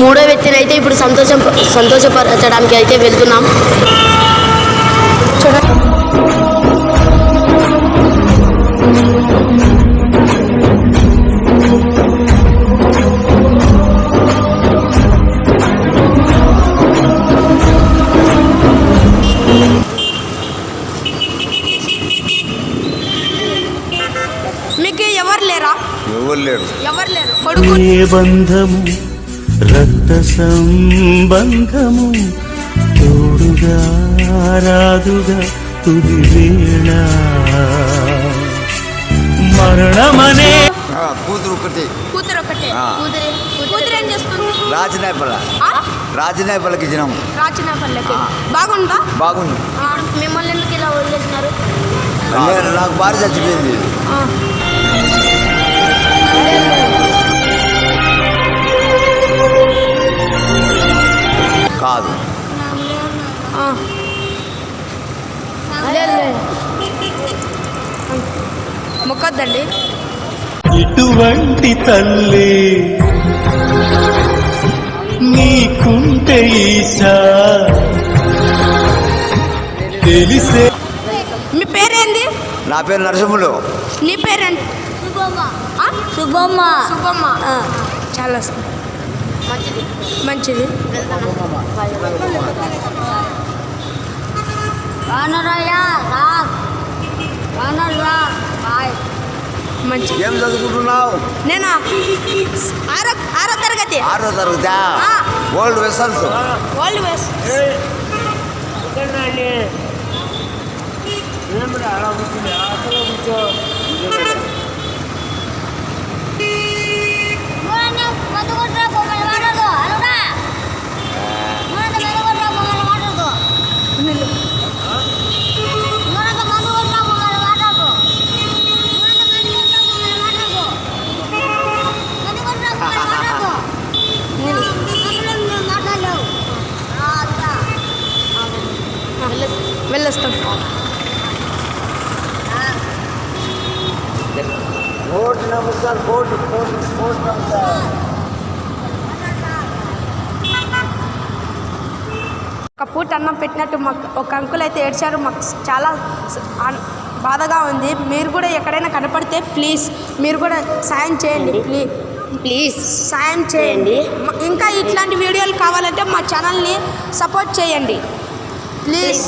మూడో వ్యక్తిని అయితే ఇప్పుడు సంతోషం సంతోషపరచడానికి అయితే వెళ్తున్నాం. చూడండి మీకు ఎవరు లేరా? ఎవరు లేరు? ఎవరు లేరు? కొడుకు ఏ బంధము రక్త సంబంధము తోడుగా రాదుగా తుది వేళ. మరణమనే కూతురు ఒకటి. కూతురు ఒకటే. ఆ. కూతురు కూతురు ఏం చేస్తుంది? రాజనాయపల్ల ఆ? రాజనాయపల్లకి ఇచ్చినాం రాచినపల్లెకి ఆ. బాగుందా? బాగుంది. ఆ, మిమ్మల్ని ఎందుకు ఇలా వదిలేసినారు? నాకు భార్య చచ్చిపోయింది. ఆ. మొక్కొద్దండి. ఇటువంటి తల్లి నీకుంటే ఈశా తెలిసే. మీ పేరేంది? నా పేరు నరసింహులు. నీ పేరేంటి? ఆ? శుభమ్మ. సుబ్బమ్మ చాలా మంచిది. మంచిది. ఏం చదువుకుంటున్నావు? నేనా? ఆరో ఆరో తరగతి. ఆరో తరగతా? ఆ. ఓల్డ్ వెసల్స్ ఓల్డ్ వేస్ట్ మందు వెళ్ళొస్తాం కోటి నమస్కారం కోటి కోటి కోటి నమస్కారం ఒక పూట అన్నం పెట్టినట్టు మాకు ఒక అంకుల్ అయితే ఏడ్చారు మాకు చాలా బాధగా ఉంది. మీరు కూడా ఎక్కడైనా కనపడితే ప్లీజ్ మీరు కూడా సాయం చేయండి ప్లీజ్ ప్లీజ్. సాయం చేయండి. ఇంకా ఇట్లాంటి వీడియోలు కావాలంటే మా ఛానల్ని సపోర్ట్ చేయండి. ప్లీజ్.